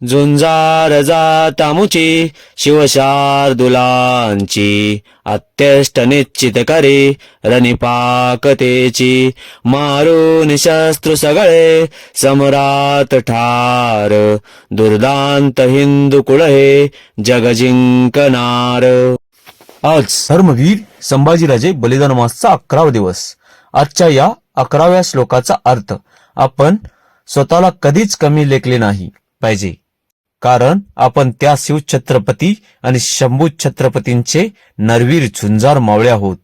झुंजार जातामुची शिवशार्दुलांची अत्यष्ट निश्चित करी रनिपाकतेची मारून शस्त्र सगळे सम्राट ठार दुर्दांत हिंदू कुळ हे जग जिंकणार आज धर्मवीर संभाजीराजे बलिदान मासचा अकरावा दिवस. आजच्या या अकराव्या श्लोकाचा अर्थ आपण स्वतःला कधीच कमी लेखले नाही पाहिजे. कारण आपण त्या शिवछत्रपती आणि शंभू छत्रपतींचे नरवीर झुंजार मावळे आहोत.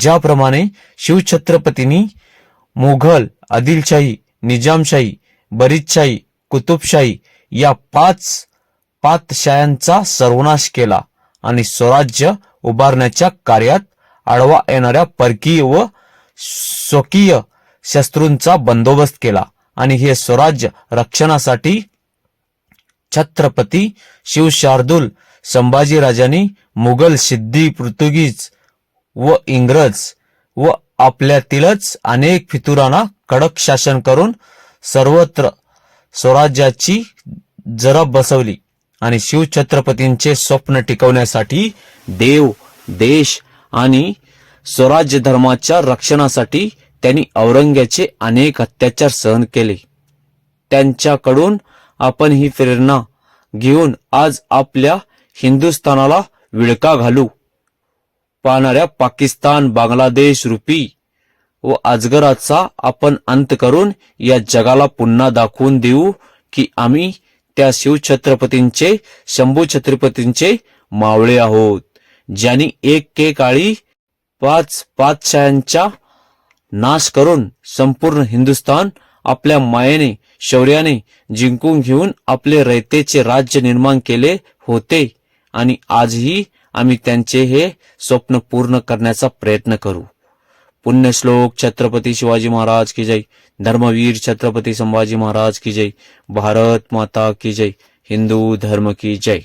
ज्याप्रमाणे शिवछत्रपतींनी मुघल आदिलशाही निजामशाही बरीदशाही कुतुबशाही या पाच पातशायांचा सर्वनाश केला आणि स्वराज्य उभारण्याच्या कार्यात आडवा येणाऱ्या परकीय व स्वकीय शत्रूंचा बंदोबस्त केला आणि हे स्वराज्य रक्षणासाठी छत्रपती शिवशार्दूल संभाजीराजांनी मुघल सिद्धी पोर्तुगीज व इंग्रज व आपल्यातीलच अनेक फितुरांना कडक शासन करून सर्वत्र स्वराज्याची जरब बसवली आणि शिवछत्रपतींचे स्वप्न टिकवण्यासाठी देव देश आणि स्वराज्य धर्माच्या रक्षणासाठी त्यांनी औरंग्याचे अनेक अत्याचार सहन केले. त्यांच्याकडून आपण ही प्रेरणा घेऊन आज आपल्या हिंदुस्थानाला विळका घालू. पाहणाऱ्या पाकिस्तान बांगलादेश रुपी व अजगराचा आपण अंत करून या जगाला पुन्हा दाखवून देऊ की आम्ही त्या शिवछत्रपतींचे शंभू छत्रपतींचे मावळे आहोत ज्यांनी एक काळी पाच पातशायांचा नाश करून संपूर्ण हिंदुस्थान आपल्या मायेने शौर्याने जिंकून घेऊन आपले रयतेचे राज्य निर्माण केले होते. आणि आजही आम्ही त्यांचे हे स्वप्न पूर्ण करण्याचा प्रयत्न करू. पुण्यश्लोक छत्रपती शिवाजी महाराज की जय. धर्मवीर छत्रपती संभाजी महाराज की जय. भारत माता की जय. हिंदू धर्म की जय.